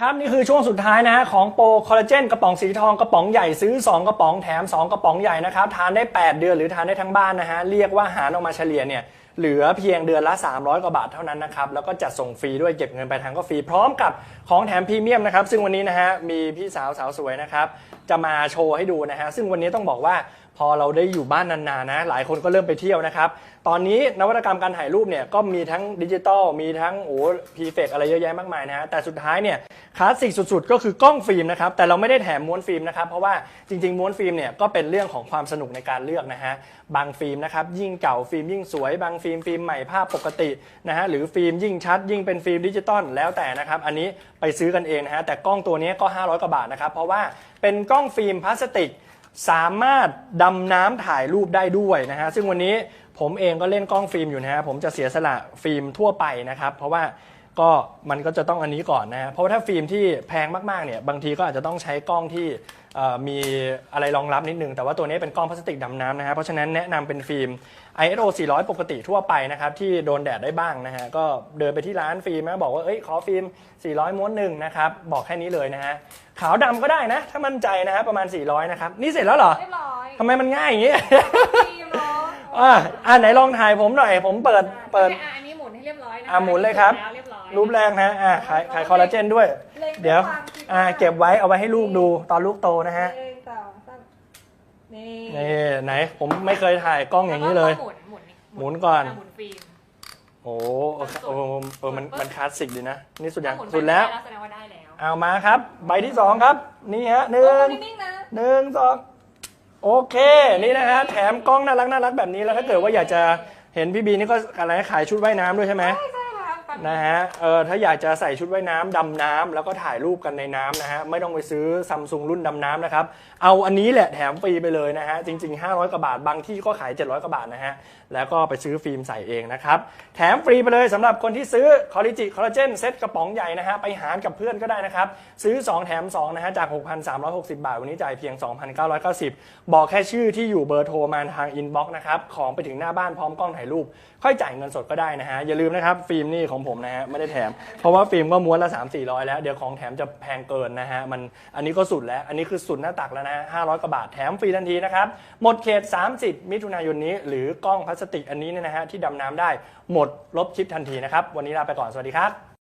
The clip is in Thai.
ครับนี่คือช่วงสุดท้ายนะฮะของโปรคอลลาเจนกระป๋องสีทองกระป๋องใหญ่ซื้อ 2 กระป๋องแถม 2 กระป๋องใหญ่นะครับทานได้ 8 เดือนหรือทานได้ทั้งบ้านนะฮะเรียกว่าหารออกมาเฉลี่ยเนี่ย เหลือเพียงเดือนละ 300 กว่าบาทเท่านั้นนะครับ แล้วก็จัดส่งฟรีด้วยเก็บเงินไปลายทางก็ฟรี พร้อมกับของแถมพรีเมียมนะครับ ซึ่งวันนี้นะฮะมีพี่สาวสาวสวยนะครับ จะมาโชว์ให้ดูนะฮะ ซึ่งวันนี้ต้องบอกว่าพอเราได้อยู่บ้านนานๆนะ หลายคนก็เริ่มไปเที่ยวนะครับ ตอนนี้นวัตกรรมการถ่ายรูปเนี่ยก็มีทั้งดิจิตอล มีทั้งโอ้พีเฟกอะไรเยอะแยะมากมายนะฮะ แต่สุดท้ายเนี่ยคลาสสิกสุดๆ ก็คือกล้องฟิล์มนะครับ แต่เราไม่ได้แถมม้วนฟิล์มนะครับ เพราะว่าจริงๆ ม้วนฟิล์มเนี่ยก็เป็นเรื่องของความสนุกในการเลือกนะฮะ บางฟิล์มนะครับยิ่งเก่าฟิล์มยิ่งสวย บางฟิล์มฟิล์มใหม่ภาพปกตินะฮะหรือฟิล์มยิ่งชัด ยิ่งเป็นฟิล์มดิจิตอลแล้วแต่นะครับ อันนี้ไปซื้อกันเองนะฮะแต่กล้องตัวนี้ก็ 500กว่าบาทนะครับ เพราะว่าเป็นกล้องฟิล์มพลาสติก สามารถดำน้ำถ่ายรูปได้ด้วยนะฮะซึ่งวันนี้ผมเองก็เล่นกล้องฟิล์มอยู่นะฮะผมจะเสียสละฟิล์มทั่วไปนะครับ เพราะว่า ก็มันก็จะต้องอันนี้ก่อนนะฮะเพราะว่าถ้าฟิล์มที่แพงมากๆเนี่ยบางทีก็อาจจะต้องใช้กล้องที่เอ่อมีอะไรรองรับนิดนึง แต่ว่าตัวนี้เป็นกล้องพลาสติกดำน้ำนะฮะเพราะฉะนั้นแนะนำเป็นฟิล์ม ISO 400 ปกติทั่วไปนะครับ ที่โดนแดดได้บ้างนะฮะก็เดินไปที่ร้านฟิล์มนะบอกว่าเอ้ยขอฟิล์ม 400 ม้วนหนึ่งนะครับ บอกแค่นี้เลยนะฮะขาวดำก็ได้นะ ถ้ามั่นใจนะฮะประมาณ 400 นะครับ นี่เสร็จแล้วเหรอเรียบร้อยทำไมมันง่ายอย่างนี้ฟิล์มเนาะอ่าอ่าไหนลองถ่ายผมหน่อยผมเปิดเปิดโอคอะอันนี้หมุนให้เรียบร้อยนะคะอ่าหมุนเลยครับแล้วเรียบร้อยรูปแรกนะอ่าขายขายคอลลาเจนด้วยล็งเดี๋ยวความคิอ่า เก็บไว้เอาไว้ให้ลูกดูตอนลูกโตนะฮะหนึ่งสองสามนี่นี่ ไหน ผมไม่เคยถ่ายกล้องอย่างนี้เลยแวก็หมุนหมุนหมุนก่อนะหมุนฟิล์มโอ้โหโอ้โหเออมันมันคลาสสิกดีนะ นี่สุดยังถ้าหมุนสุดแล้วไปแสดงว่าได้แล้วเอามาครับ ใบที่สองครับ นี่ฮะหนึ่เอองนิ่งๆนะหนึ่งสองโอเค นี่นะฮะแถมกล้องน่ารักน่ารักแบบนี้แล้วถ้าเกิดว่าอยากจะเห็นพี่บีนี่ก็อะไรขายชุดว่ายน้ำด้วยใช่ไหมใช่ใช่ค่ะฝั่ง นะฮะเออถ้าอยากจะใส่ชุดว่ายน้ำดำน้ำแล้วก็ถ่ายรูปกันในน้ำนะฮะไม่ต้องไปซื้อซัมซุงรุ่นดำน้ำนะครับ เอาอันนี้แหละแถมฟรีไปเลยนะฮะจริง ๆ 500กว่าบาทบางที่ก็ขาย 700กว่าบาทนะฮะแล้วก็ไปซื้อฟิล์มใส่เองนะครับ แถมฟรีไปเลยสำหรับคนที่ซื้อคอลลิจิคอลลาเจนเซ็ตกระป๋องใหญ่นะฮะไปหารกับเพื่อนก็ได้นะครับ ซื้อ 2 แถม 2 นะฮะจาก 6,360 บาท วันนี้จ่ายเพียง 2,990 บอกแค่ชื่อที่อยู่เบอร์โทรมาทางอินบ็อกซ์นะครับของไปถึงหน้าบ้านพร้อมกล้องถ่ายรูป ค่อยจ่ายเงินสดก็ได้นะฮะอย่าลืมนะครับฟิล์มนี่ของผมนะฮะไม่ได้แถม เพราะว่าฟิล์มก็ม้วนละ 3 400 แล้ว เดี๋ยวของแถมจะแพงเกินนะฮะมันอันนี้ก็สุดแล้ว อันนี้คือสุดหน้าตักแล้วนะห้าร้อยกว่าบาทแถมฟรีทันทีนะครับ หมดเขต 30 มิถุนายนนี้ หรือกล้องพลาสติกอันนี้เนี่ยนะฮะที่ดำน้ำได้หมดลบคลิปทันทีนะครับวันนี้ลาไปก่อนสวัสดีครับ